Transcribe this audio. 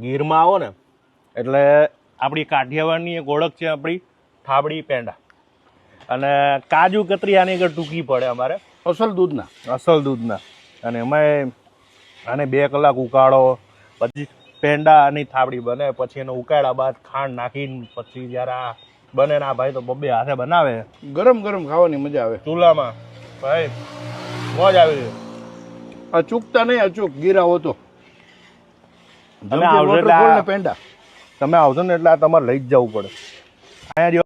ગીરમાં આવો ને એટલે આપણી કાઠિયાવાડની એક ઓળખ છે આપણી થાબડી પેંડા. અને કાજુ કતરી આની આગળ ટૂંકી પડે અમારે. અસલ દૂધના. અસલ દૂધના. અને એમાં આને બે કલાક ઉકાળો પછી પેંડા અને થાબડી બને પછી એને ઉકાળ્યા બાદ ખાંડ નાખીને પછી જ્યારે આ બને ને આ ભાઈ તો બબ્બે હાથે બનાવે. ગરમ ગરમ ખાવાની મજા આવે. ચૂલામાં. ભાઈ મોજ આવી અચૂકતા આ ચૂકતા નહીં અચૂક ગીરા હોતો તમે આવજો એટલે પેંડા? તમે આવશો ને એટલે આ તમારે લઈ જ જવું પડે. અહીંયા